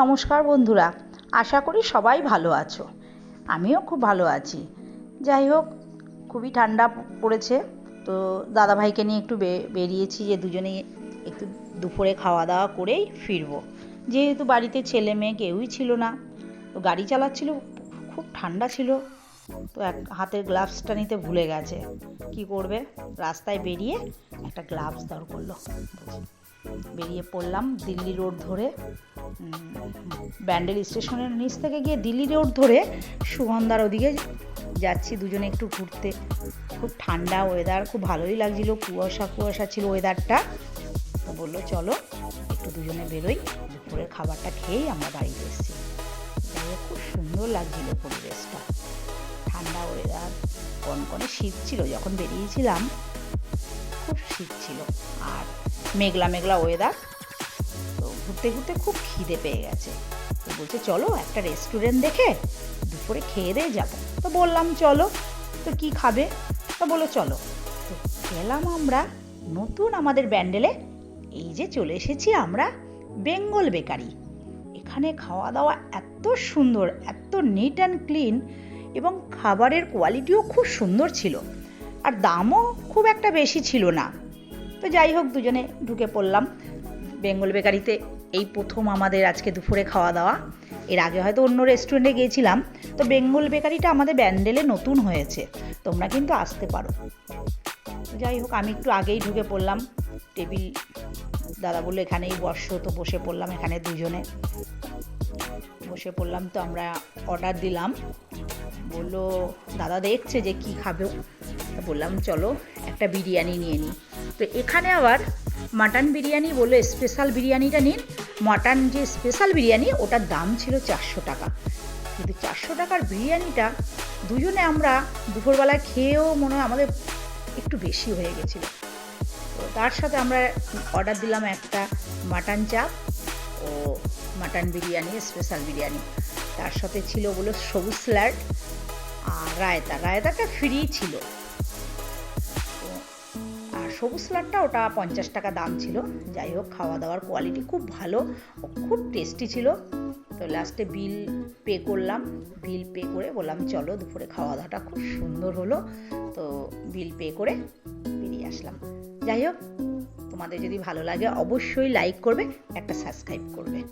নমস্কার বন্ধুরা, আশা করি সবাই ভালো আছো। আমিও খুব ভালো আছি। যাই হোক, খুবই ঠান্ডা পড়েছে, তো দাদাভাইকে নিয়ে একটু বেরিয়েছি, যে দুজনেই একটু দুপুরে খাওয়া দাওয়া করেই ফিরবো। যেহেতু বাড়িতে ছেলে মেয়ে কেউই ছিল না, তো গাড়ি চালাচ্ছিল, খুব ঠান্ডা ছিল, তো এক হাতের গ্লাভসটা নিতে ভুলে গেছে। কি করবে? রাস্তায় বেরিয়ে একটা গ্লাভস দর করল। বেরিয়ে পড়লাম দিল্লি রোড ধরে। ব্যান্ডেল স্টেশনের নিচ থেকে গিয়ে দিল্লি রোড ধরে সুগন্ধার ওদিকে যাচ্ছি। দুজনে একটু ঘুরতে। খুব ঠান্ডা ওয়েদার খুব ভালোই লাগছিল। কুয়াশা কুয়াশা ছিল ওয়েদারটা বলল, চলো, একটু দুজনে বেরোই। দুপুরের খাবারটা খেয়েই আমরা বাড়িতে এসেছি। খুব সুন্দর লাগছিল পরিবেশটা। ঠান্ডা ওয়েদার কনকনে শীত ছিল। যখন বেরিয়েছিলাম, খুব শীত ছিল। আর মেঘলা মেঘলা ওয়েদার ঘুরতে ঘুরতে খুব খিদে পেয়ে গেছে। তো বলছে, চলো একটা রেস্টুরেন্ট দেখে দুপুরে খেয়ে দিয়ে যাব। তো বললাম, চলো। তো কি খাবে? তো বলো চলো। তো গেলাম আমরা নতুন আমাদের ব্যান্ডেলে। এই যে চলে এসেছি আমরা বেঙ্গল বেকারি। এখানে খাওয়া দাওয়া এত সুন্দর, এত নিট অ্যান্ড ক্লিন এবং খাবারের কোয়ালিটিও খুব সুন্দর ছিল। আর দামও খুব একটা বেশি ছিল না। তো যাই হোক, দুজনে ঢুকে পড়লাম বেঙ্গল বেকারিতে। এই প্রথম আমাদের আজকে দুপুরে খাওয়া দাওয়া। এর আগে হয়তো অন্য রেস্টুরেন্টে গিয়েছিলাম। তো বেঙ্গল বেকারিটা আমাদের ব্যান্ডেলে নতুন হয়েছে। তোমরা কিন্তু আসতে পারো। যাই হোক, আমি একটু আগেই ঢুকে পড়লাম। টেবিল দাদা বলল, এখানেই বসো। তো বসে পড়লাম এখানে দুজনে। বসে পড়লাম তো আমরা অর্ডার দিলাম। বলল, দাদা দেখছে যে কি খাবে। বললাম, চলো। একটা বিরিয়ানি নিয়ে নিই। তো এখানে আবার মাটন বিরিয়ানি বলে স্পেশাল বিরিয়ানিটা নিন। মাটন যে স্পেশাল বিরিয়ানি, ওটার দাম ছিল চারশো টাকা। কিন্তু চারশো টাকার বিরিয়ানিটা দুজনে আমরা দুপুরবেলায় খেয়েও মনে হয় আমাদের একটু বেশি হয়ে গেছিল। তো তার সাথে আমরা অর্ডার দিলাম একটা মাটন চাপ ও মাটন বিরিয়ানি স্পেশাল বিরিয়ানি। তার সাথে ছিল বলো সবুজ স্যালাড আর রায়তা। রায়তাটা ফ্রি ছিল। আর সবুজ স্যালাডটা ওটা পঞ্চাশ টাকা দাম ছিল। যাই হোক খাওয়া দাওয়ার কোয়ালিটি খুব ভালো ও খুব টেস্টি ছিল। তো লাস্টে বিল পে করলাম। বিল পে করে বললাম, চলো দুপুরে খাওয়া দাওয়াটা খুব সুন্দর হলো। তো বিল পে করে বেরিয়ে আসলাম। যাই হোক, তোমাদের যদি ভালো লাগে অবশ্যই লাইক করবে, একটা সাবস্ক্রাইব করবে।